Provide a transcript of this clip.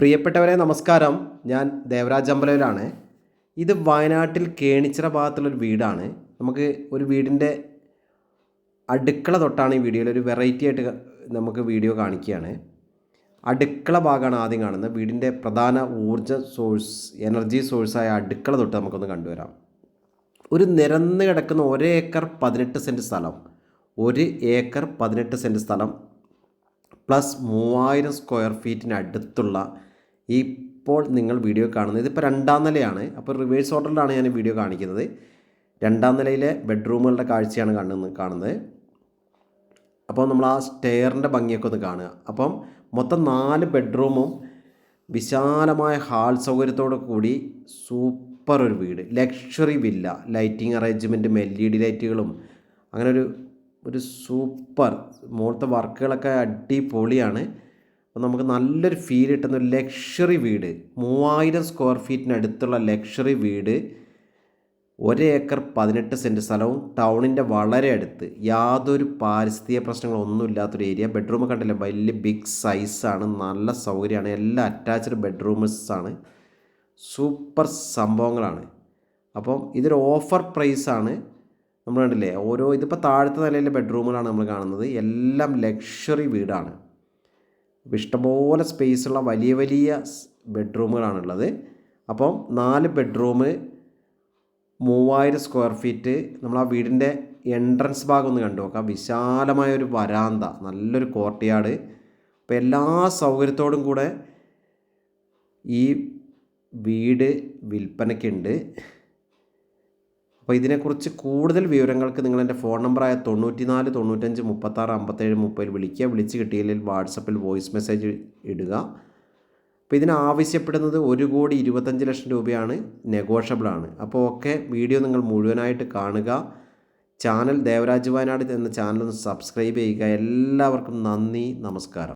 പ്രിയപ്പെട്ടവരെ നമസ്കാരം. ഞാൻ ദേവരാജ് അമ്പലയിലാണ് ഇത് വയനാട്ടിൽ കേണിച്ചിറ ഭാഗത്തുള്ളൊരു വീടാണ്. നമുക്ക് ഒരു വീടിന്റെ അടുക്കള തൊട്ടാണ് ഈ വീഡിയോയിൽ ഒരു വെറൈറ്റി ആയിട്ട് നമുക്ക് വീഡിയോ കാണിക്കുകയാണ്. അടുക്കള ഭാഗമാണ് ആദ്യം കാണുന്നത്. വീടിന്റെ പ്രധാന ഊർജ സോഴ്സ് എനർജി സോഴ്സായ അടുക്കള തൊട്ട് നമുക്കൊന്ന് കണ്ടുവരാം. ഒരു നിരന്ന് കിടക്കുന്ന ഒരേക്കർ പതിനെട്ട് സെന്റ് സ്ഥലം. ഒരു ഏക്കർ പതിനെട്ട് സെന്റ് സ്ഥലം. പ്ലസ് മൂവായിരം സ്ക്വയർ ഫീറ്റിന് അടുത്തുള്ള ഇപ്പോൾ നിങ്ങൾ വീഡിയോ കാണുന്നത്. ഇതിപ്പോൾ രണ്ടാം നിലയാണ്. അപ്പോൾ റിവേഴ്സ് ഓർഡറിലാണ് ഞാൻ വീഡിയോ കാണിക്കുന്നത്. രണ്ടാം നിലയിലെ ബെഡ്റൂമുകളുടെ കാഴ്ചയാണ് കാണുന്നത് കാണുന്നത്. അപ്പോൾ നമ്മൾ ആ സ്റ്റെയറിന്റെ ഭംഗിയൊക്കെ ഒന്ന് കാണുക. അപ്പം മൊത്തം നാല് ബെഡ്റൂമും വിശാലമായ ഹാൾ സൗകര്യത്തോടു കൂടി സൂപ്പർ ഒരു വീട്. ലക്ഷറി വില്ല ലൈറ്റിംഗ് അറേഞ്ച്മെന്റും എൽ ഇ ഡി ലൈറ്റുകളും അങ്ങനെ ഒരു ഒരു സൂപ്പർ മുകളിലത്തെ വർക്കുകളൊക്കെ അടിപൊളിയാണ്. അപ്പോൾ നമുക്ക് നല്ലൊരു ഫീൽ കിട്ടുന്ന ഒരു ലക്ഷറി വീട്. മൂവായിരം സ്ക്വയർ ഫീറ്റിനടുത്തുള്ള ലക്ഷറി വീട്. ഒരു ഏക്കർ പതിനെട്ട് സെന്റ് സ്ഥലവും ടൗണിന്റെ വളരെ അടുത്ത്. യാതൊരു പാരിസ്ഥിതിക പ്രശ്നങ്ങളൊന്നും ഇല്ലാത്തൊരു ഏരിയ ബെഡ്റൂം കണ്ടില്ല? വലിയ ബിഗ് സൈസാണ് നല്ല സൗകര്യമാണ്. എല്ലാ അറ്റാച്ച്ഡ് ബെഡ്റൂംസാണ് സൂപ്പർ സംഭവങ്ങളാണ്. അപ്പം ഇതൊരു ഓഫർ പ്രൈസാണ് നമ്മൾ കണ്ടില്ലേ? ഓരോ ഇതിപ്പോൾ താഴത്തെ നിലയിലെ ബെഡ്റൂമുകളാണ് നമ്മൾ കാണുന്നത്. എല്ലാം ലക്ഷറി വീടാണ്. അപ്പോൾ ഇഷ്ടംപോലെ സ്പേസുള്ള വലിയ വലിയ ബെഡ്റൂമുകളാണുള്ളത് അപ്പം നാല് ബെഡ്റൂം മൂവായിരം സ്ക്വയർ ഫീറ്റ് നമ്മൾ ആ വീടിന്റെ എൻട്രൻസ് ഭാഗം ഒന്ന് കണ്ടു നോക്കാം. വിശാലമായ ഒരു വരാന്ത നല്ലൊരു കോർട്ട്യാർഡ് അപ്പോൾ എല്ലാ സൗകര്യത്തോടും കൂടെ ഈ വീട് വിൽപ്പനയ്ക്കുണ്ട് അപ്പോൾ ഇതിനെക്കുറിച്ച് കൂടുതൽ വിവരങ്ങൾക്ക് നിങ്ങൾ എന്റെ ഫോൺ നമ്പറായ തൊണ്ണൂറ്റി നാല് തൊണ്ണൂറ്റഞ്ച് മുപ്പത്താറ് അമ്പത്തേഴ് മുപ്പതിൽ വിളിക്കുക. വിളിച്ച് കിട്ടിയില്ലെങ്കിൽ വാട്സപ്പിൽ വോയിസ് മെസ്സേജ് ഇടുക. അപ്പോൾ ഇതിന് ആവശ്യപ്പെടുന്നത് ഒരു കോടി ഇരുപത്തഞ്ച് ലക്ഷം രൂപയാണ്. നെഗോഷ്യബിളാണ് അപ്പോൾ ഓക്കെ വീഡിയോ നിങ്ങൾ മുഴുവനായിട്ട് കാണുക. ചാനൽ ദേവരാജ് വയനാട് എന്ന ചാനൽ സബ്സ്ക്രൈബ് ചെയ്യുക. എല്ലാവർക്കും നന്ദി. നമസ്കാരം.